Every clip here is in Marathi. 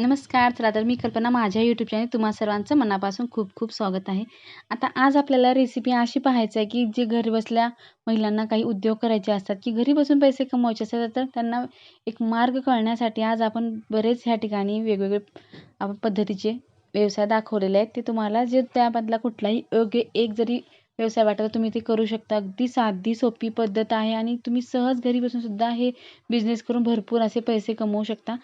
नमस्कार. चला तर मी कल्पना माझ्या यूट्यूब चॅनल तुम्हा सर्वांचं मनापासून खूप खूप स्वागत आहे. आता आज आपल्याला रेसिपी अशी पाहायचं आहे की जे घरी बसल्या महिलांना काही उद्योग करायचे असतात की घरी बसून पैसे कमवायचे असतात तर त्यांना एक मार्ग कळण्यासाठी आज आपण बरेच ह्या ठिकाणी वेगवेगळे आपण पद्धतीचे व्यवसाय दाखवलेले आहेत. ते तुम्हाला जे त्यामधला कुठलाही योग्य एक जरी व्यवसाय वाटला तर तुम्ही ते करू शकता. अगदी साधी सोपी पद्धत आहे आणि तुम्ही सहज घरी बसून सुद्धा हे बिझनेस करून भरपूर असे पैसे कमवू शकता.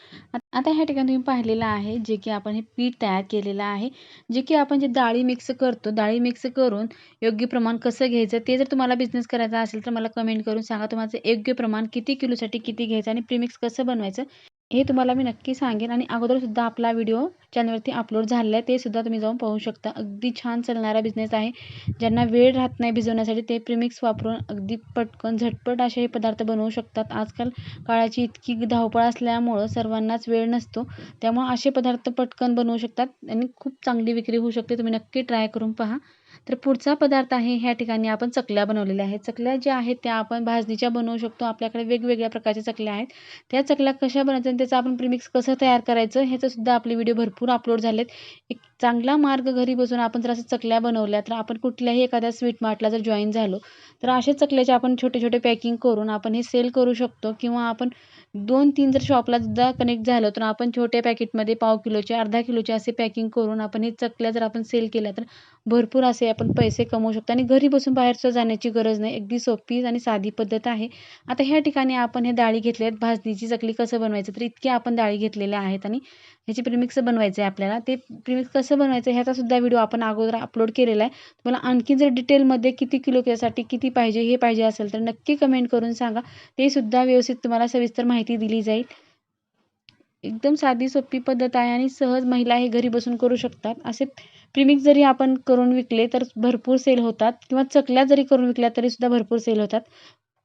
आता ह्या ठिकाणी तुम्ही पाहिलेलं आहे जे की आपण हे पीठ तयार केलेलं आहे जे की आपण जे डाळी मिक्स करतो डाळी मिक्स करून योग्य प्रमाण कसं घ्यायचं ते जर तुम्हाला बिझनेस करायचा असेल तर मला कमेंट करून सांगा. तुम्हाला योग्य प्रमाण किती किलोसाठी किती घ्यायचं आणि प्रीमिक्स कसं बनवायचं? हे तुम्हाला मी नक्की सांगेन आणि अगोदरसुद्धा आपला व्हिडिओ चॅनलवरती अपलोड झालेला आहे तेसुद्धा तुम्ही जाऊन पाहू शकता. अगदी छान चालणारा बिझनेस आहे. ज्यांना वेळ राहत नाही भिजवण्यासाठी ते प्रिमिक्स वापरून अगदी पटकन झटपट असे हे पदार्थ बनवू शकतात. आजकाल काळाची इतकी धावपळ असल्यामुळं सर्वांनाच वेळ नसतो. त्यामुळं असे पदार्थ पटकन बनवू शकतात आणि खूप चांगली विक्री होऊ शकते. तुम्ही नक्की ट्राय करून पहा. तर पुढचा पदार्थ आहे ह्या ठिकाणी आपण चकल्या बनवलेल्या आहेत. चकल्या ज्या आहेत त्या आपण भाजणीच्या बनवू शकतो. आपल्याकडे वेगवेगळ्या प्रकारच्या चकल्या आहेत. त्या चकल्या कशा बनवायच्या आणि त्याचं आपण प्रिमिक्स कसं तयार करायचं ह्याचंसुद्धा आपले व्हिडिओ भरपूर अपलोड झालेत. एक चांगला मार्ग घरी बसून आपण जर असं चकल्या बनवल्या तर आपण कुठल्याही एखाद्या स्वीट मार्टला जर जॉईन झालो तर असे चकल्याचे आपण छोटे छोटे पॅकिंग करून आपण हे सेल करू शकतो. किंवा आपण दोन तीन जर शॉपला सुद्धा कनेक्ट झालो तर आपण छोट्या पॅकेटमध्ये पाव किलोचे अर्धा किलोचे असे पॅकिंग करून आपण हे चकल्या जर आपण सेल केल्या तर भरपूर असे आपण पैसे कमवू शकतो. आणि घरी बसून बाहेरचं जाण्याची गरज नाही. अगदी सोपी आणि साधी पद्धत आहे. आता ह्या ठिकाणी आपण हे डाळी घेतल्या आहेत. भाजणीची चकली कसं बनवायचं? तर इतके आपण डाळी घेतलेल्या आहेत आणि ह्याची प्रिमिक्स बनवायचं आहे आपल्याला. ते प्रिमिक्स कसं कसं बनवायचं ह्याचा सुद्धा व्हिडिओ आपण अगोदर अपलोड केलेला आहे. तुम्हाला आणखी जर डिटेलमध्ये किती किलो केसाठी किती पाहिजे हे पाहिजे असेल तर नक्की कमेंट करून सांगा. ते सुद्धा व्यवस्थित तुम्हाला सविस्तर माहिती दिली जाईल. एकदम साधी सोपी पद्धत आहे आणि सहज महिला हे घरी बसून करू शकतात. असे प्रिमिक्स जरी आपण करून विकले तर भरपूर सेल होतात किंवा चकल्या जरी करून विकल्या तरी सुद्धा भरपूर सेल होतात.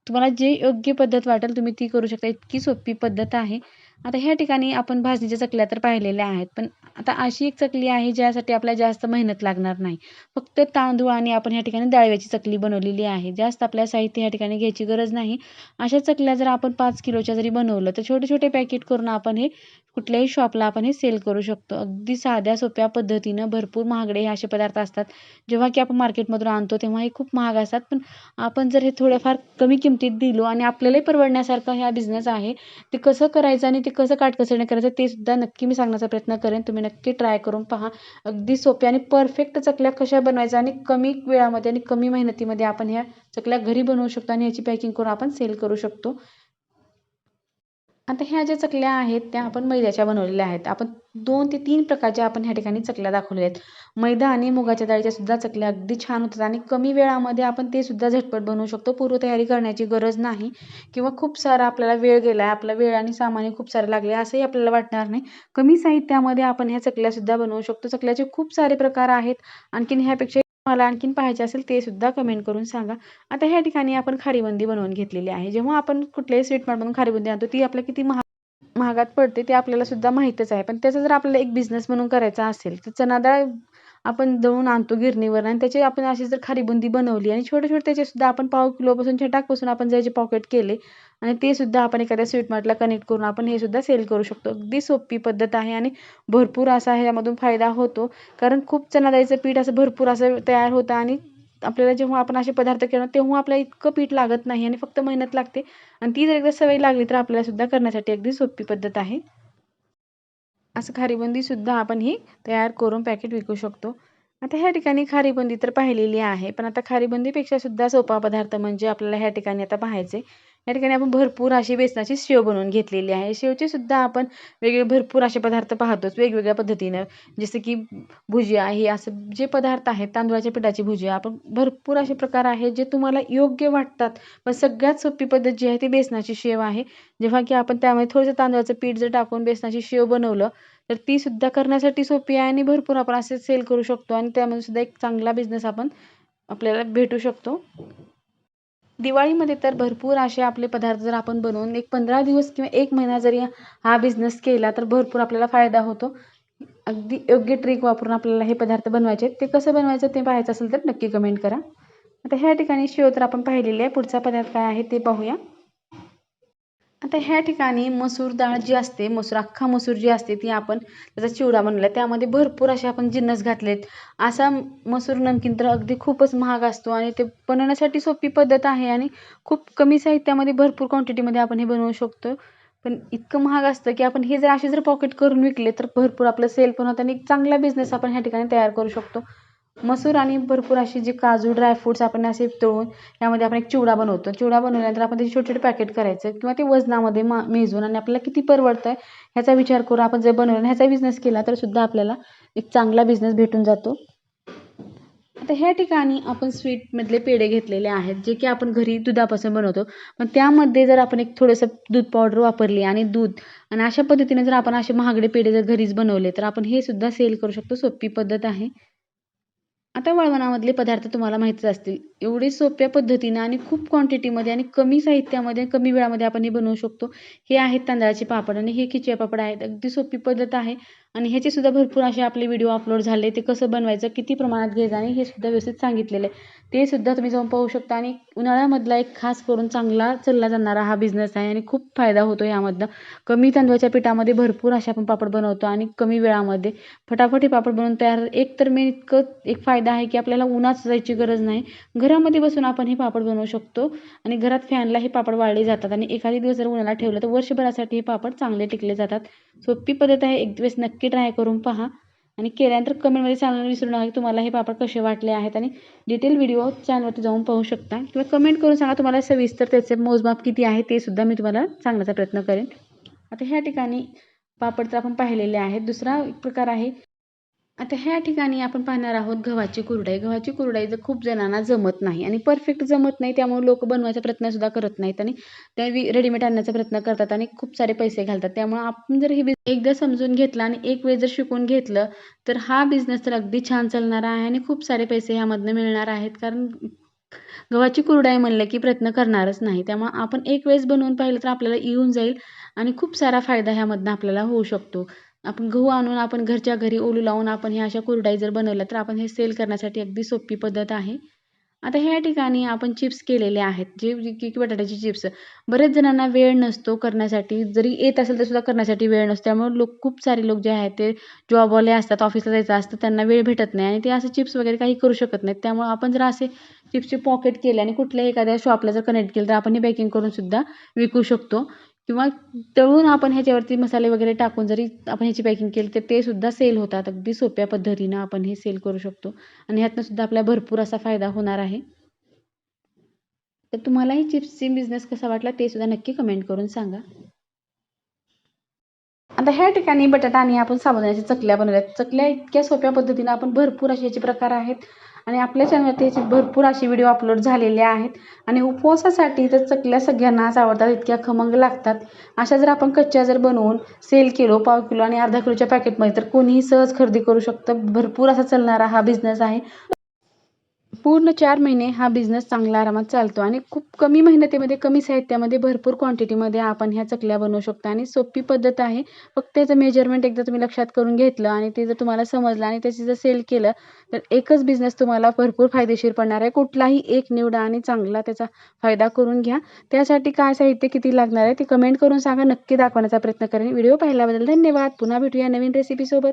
तुम्हाला जे योग्य पद्धत वाटेल तुम्ही ती करू शकता. इतकी सोपी पद्धत आहे. आता ह्या ठिकाणी आपण भाजणीच्या चकल्या तर पाहिलेल्या आहेत पण आता अशी एक चकली आहे ज्यासाठी आपल्याला जास्त मेहनत लागणार नाही. फक्त तांदूळ आणि आपण ह्या ठिकाणी डाळव्याची चकली बनवलेली आहे. जास्त आपल्या साहित्य ह्या ठिकाणी घ्यायची गरज नाही. अशा चकल्या जर आपण पाच किलोच्या जरी बनवलं तर छोटे छोटे पॅकेट करून आपण हे कुठल्याही शॉपला आपण हे सेल करू शकतो. अगदी साध्या सोप्या पद्धतीनं भरपूर महागडे हे असे पदार्थ असतात. जेव्हा की आपण मार्केटमधून आणतो तेव्हा हे खूप महाग असतात. पण आपण जर हे थोड्याफार कमी किमतीत दिलो आणि आपल्यालाही परवडण्यासारखं हा बिझनेस आहे ते कसं करायचं आणि ते कसं काटकसरीने करायचं ते सुद्धा नक्की मी सांगण्याचा प्रयत्न करेन. तुम्ही नक्की ट्राय करून पहा. अगदी सोप्या आणि परफेक्ट चकल्या कशा बनवायच्या आणि कमी वेळामध्ये आणि कमी मेहनतीमध्ये आपण ह्या चकल्या घरी बनवू शकतो आणि याची पॅकिंग करून आपण सेल करू शकतो. आता ह्या ज्या चकल्या आहेत त्या आपण मैद्याच्या बनवलेल्या आहेत. आपण दोन ते तीन प्रकारच्या आपण ह्या ठिकाणी चकल्या दाखवलेल्या आहेत. मैदा आणि मुगाच्या डाळीच्या सुद्धा चकल्या अगदी छान होतात आणि कमी वेळामध्ये आपण ते सुद्धा झटपट बनवू शकतो. पूर्वतयारी करण्याची गरज नाही किंवा खूप सारा आपल्याला वेळ गेला आहे आपला वेळ आणि सामान्य खूप सारे लागले असंही आपल्याला वाटणार नाही. कमी साहित्यामध्ये आपण ह्या चकल्यासुद्धा बनवू शकतो. चकल्याचे खूप सारे प्रकार आहेत. आणखीन ह्यापेक्षा मला आणखीन पाहायचे असेल ते सुद्धा कमेंट करून सांगा. आता ह्या ठिकाणी आपण खारीबंदी बनवून घेतलेली आहे. जेव्हा आपण कुठल्याही स्वीट खारीबंदी आणतो ती आपल्याला किती महाग महागात पडते ते आपल्याला सुद्धा माहीतच आहे. पण त्याचा जर आपल्याला एक बिझनेस म्हणून करायचा असेल तर चणाडाळ आपण दळून आणतो गिरणीवर आणि त्याची आपण अशी जर खारीबुंदी बनवली आणि छोटे छोटे त्याचे सुद्धा आपण पाव किलोपासून छटाकपासून आपण ज्याचे पॉकेट केले आणि ते सुद्धा आपण एखाद्या स्वीट मार्टला कनेक्ट करून आपण हे सुद्धा सेल करू शकतो. अगदी सोपी पद्धत आहे आणि भरपूर असा ह्यामधून फायदा होतो. कारण खूप चना पीठ असं भरपूर असं तयार होतं आणि आपल्याला जेव्हा आपण असे पदार्थ केलं तेव्हा आपल्याला इतकं पीठ लागत नाही आणि फक्त मेहनत लागते. आणि ती जर एकदा सवय लागली तर आपल्याला सुद्धा करण्यासाठी अगदी सोपी पद्धत आहे. असं खारीबुंदीसुद्धा आपण ही तयार करून पॅकेट विकू शकतो. आता ह्या ठिकाणी खारीबुंदी तर पाहिलेली आहे पण आता खारीबुंदीपेक्षा सुद्धा सोपा पदार्थ म्हणजे आपल्याला ह्या ठिकाणी आता पाहायचे या ठिकाणी आपण भरपूर अशी बेसनाची शेव बनवून घेतलेली आहे. शेवचे सुद्धा आपण वेगळे भरपूर असे पदार्थ पाहतोच वेगवेगळ्या पद्धतीनं. जसं की भुजिया आहे असं जे पदार्थ आहेत तांदूळाच्या पिठाची भुजिया आपण भरपूर असे प्रकार आहेत जे तुम्हाला योग्य वाटतात. पण सगळ्यात सोपी पद्धत जी आहे ती बेसनाची शेव आहे. जेव्हा की आपण त्यामध्ये थोडंसं तांदळाचं पीठ जर टाकून बेसनाची शेव बनवलं तर ती सुद्धा करण्यासाठी सोपी आहे आणि भरपूर आपण असे सेल करू शकतो आणि त्यामध्ये सुद्धा एक चांगला बिझनेस आपण आपल्याला भेटू शकतो. दिवाळीमध्ये तर भरपूर असे आपले पदार्थ जर आपण बनवून एक पंधरा दिवस किंवा एक महिना जरी हा बिझनेस केला तर भरपूर आपल्याला फायदा होतो. अगदी योग्य ट्रिक वापरून आपल्याला हे पदार्थ बनवायचे ते कसं बनवायचं ते पाहायचं असेल तर नक्की कमेंट करा. आता ह्या ठिकाणी शेव तर आपण पाहिलेली आहे पुढचा पदार्थ काय आहे ते पाहूया. आता ह्या ठिकाणी मसूर डाळ जी असते मसूर अख्खा मसूर जी असते ती आपण त्याचा चिवडा बनवला. त्यामध्ये भरपूर असे आपण जिन्नस घातलेत. असा मसूर नमकीन तर अगदी खूपच महाग असतो आणि ते बनवण्यासाठी सोपी पद्धत आहे आणि खूप कमी साहित्यामध्ये भरपूर क्वांटिटीमध्ये आपण हे बनवू शकतो. पण इतकं महाग असतं की आपण हे जर असे जर पॉकेट करून विकले तर भरपूर आपलं सेल पण होतं आणि एक चांगला बिझनेस आपण ह्या ठिकाणी तयार करू शकतो. मसूर आणि भरपूर अशी जे काजू ड्रायफ्रूट्स आपण असे तळून यामध्ये आपण एक चिवडा बनवतो. चिवडा बनवल्यानंतर आपण त्याचे छोटे छोटे पॅकेट करायचं किंवा ते वजनामध्ये मा मेजून आणि आपल्याला किती परवडतं आहे ह्याचा विचार करून आपण जर बनवलं ह्याचा बिझनेस केला तर सुद्धा आपल्याला एक चांगला बिझनेस भेटून जातो. आता ह्या ठिकाणी आपण स्वीटमधले पेढे घेतलेले आहेत जे की आपण घरी दुधापासून बनवतो. पण त्यामध्ये जर आपण एक थोडंसं दूध पावडर वापरली आणि दूध आणि अशा पद्धतीने जर आपण असे महागडे पेढे जर घरीच बनवले तर आपण हे सुद्धा सेल करू शकतो. सोपी पद्धत आहे. आता वळवणामधले पदार्थ तुम्हाला माहीतच असतील. एवढे सोप्या पद्धतीनं आणि खूप क्वांटिटीमध्ये आणि कमी साहित्यामध्ये कमी वेळामध्ये आपण हे बनवू शकतो. हे आहेत तांदळाचे पापड आणि हे खिचया पापड आहेत. अगदी सोपी पद्धत आहे. आणि ह्याचे सुद्धा भरपूर असे आपले व्हिडिओ अपलोड झाले. ते कसं बनवायचं किती प्रमाणात घ्यायचं आणि हे सुद्धा व्यवस्थित सांगितलेलं आहे. ते सुद्धा तुम्ही जाऊन पाहू शकता आणि उन्हाळ्यामधला एक खास करून चांगला चालला जाणारा हा बिझनेस आहे आणि खूप फायदा होतो यामधनं. कमी तांदळाच्या पिठामध्ये भरपूर असे आपण पापड बनवतो आणि कमी वेळामध्ये. फटाफट हे पापड बनवून तयार. एक तर मेन इतकं एक फायदा आहे की आपल्याला उन्हात जायची गरज नाही. घरामध्ये बसून आपण हे पापड बनवू शकतो आणि घरात फॅनला हे पापड वाळले जातात आणि एखादी दिवस जर उन्हाला ठेवलं तर वर्षभरासाठी हे पापड चांगले टिकले जातात. सोपी पद्धत आहे. एक दिवस नक्की ट्राय करून पहा. आणि केल्यानंतर कमेंटमध्ये सांगायला विसरू नका की तुम्हाला हे पापड कसे वाटले आहेत. आणि डिटेल व्हिडिओ चॅनलवरती जाऊन पाहू शकता. किंवा कमेंट करून सांगा तुम्हाला सविस्तर त्याचे मोजमाप किती आहे ते सुद्धा मी तुम्हाला सांगण्याचा प्रयत्न करेन. आता ह्या ठिकाणी पापड तर आपण पाहिलेले आहेत. दुसरा एक प्रकार आहे आता ह्या ठिकाणी आपण पाहणार आहोत गव्हाची कुरडाई. गव्हाची कुरडाई जर खूप जणांना जमत नाही आणि परफेक्ट जमत नाही त्यामुळे लोक बनवायचा प्रयत्नसुद्धा करत नाहीत आणि त्या रेडीमेड आणण्याचा प्रयत्न करतात आणि खूप सारे पैसे घालतात. त्यामुळे आपण जर हे एकदा समजून घेतलं आणि एक वेळ जर शिकून घेतलं तर हा बिझनेस तर अगदी छान चालणार आहे आणि खूप सारे पैसे ह्यामधनं मिळणार आहेत. कारण गव्हाची कुरडाई म्हणलं की प्रयत्न करणारच नाही. त्यामुळे आपण एक वेळेस बनवून पाहिलं तर आपल्याला येऊन जाईल आणि खूप सारा फायदा ह्यामधनं आपल्याला होऊ शकतो. आपण गहू आणून आपण घरच्या घरी ओलू लावून आपण ह्या अशा कुरडई जर बनवल्या तर आपण हे सेल करण्यासाठी अगदी सोपी पद्धत आहे. आता ह्या ठिकाणी आपण चिप्स केलेले आहेत जे की बटाट्याचे चिप्स बरेच जणांना वेळ नसतो करण्यासाठी जरी येत असेल तर सुद्धा करण्यासाठी वेळ नसतो. त्यामुळे लोक खूप सारे लोक जे आहेत ते जॉबवाले असतात ऑफिसला जायचं असतं त्यांना वेळ भेटत नाही. आणि ते असं चिप्स वगैरे काही करू शकत नाहीत. त्यामुळे आपण जर असे चिप्सचे पॉकेट केले आणि कुठल्याही एखाद्या शॉपला जर कनेक्ट केलं तर आपण हे पॅकिंग करून सुद्धा विकू शकतो. किंवा तळून आपण ह्याच्यावरती मसाले वगैरे टाकून जरी आपण ह्याची पॅकिंग केली तर ते सुद्धा सेल होतात. अगदी सोप्या पद्धतीनं आपण हे सेल करू शकतो. आणि ह्यातनं सुद्धा आपल्याला भरपूर असा फायदा होणार आहे. तर तुम्हालाही चिप्सची बिझनेस कसा वाटला ते सुद्धा नक्की कमेंट करून सांगा. आता ह्या ठिकाणी बटाटा आणि आपण साबुदाण्याच्या चकल्या बनवल्यात. चकल्या इतक्या सोप्या पद्धतीनं आपण भरपूर असे याचे प्रकार आहेत. आणि आपल्या चॅनलवरती याचे भरपूर असे व्हिडिओ अपलोड झालेले आहेत. आणि उपवासासाठी तर चकल्या सगळ्यांनाच आवडतात इतक्या खमंग लागतात. अशा जर आपण कच्च्या जर बनवून सेल किलो पाव किलो आणि अर्धा किलोच्या पॅकेटमध्ये तर कोणीही सहज खरेदी करू शकतं. भरपूर असा चालणारा हा बिझनेस आहे. पूर्ण चार महिने हा बिझनेस चांगला आरामात चालतो आणि खूप कमी मेहनतीमध्ये कमी साहित्यामध्ये भरपूर क्वांटिटीमध्ये आपण ह्या चकल्या बनवू शकतो आणि सोपी पद्धत आहे. फक्त त्याचं मेजरमेंट एकदा तुम्ही लक्षात करून घेतलं आणि ते जर तुम्हाला समजलं आणि त्याची जर सेल केलं तर एकच बिझनेस तुम्हाला भरपूर फायदेशीर पडणार आहे. कुठलाही एक निवडा आणि चांगला त्याचा फायदा करून घ्या. त्यासाठी काय साहित्य किती लागणार आहे ते कमेंट करून सांगा. नक्की दाखवण्याचा प्रयत्न करेन. व्हिडिओ पाहिल्याबद्दल धन्यवाद. पुन्हा भेटूया नवीन रेसिपीसोबत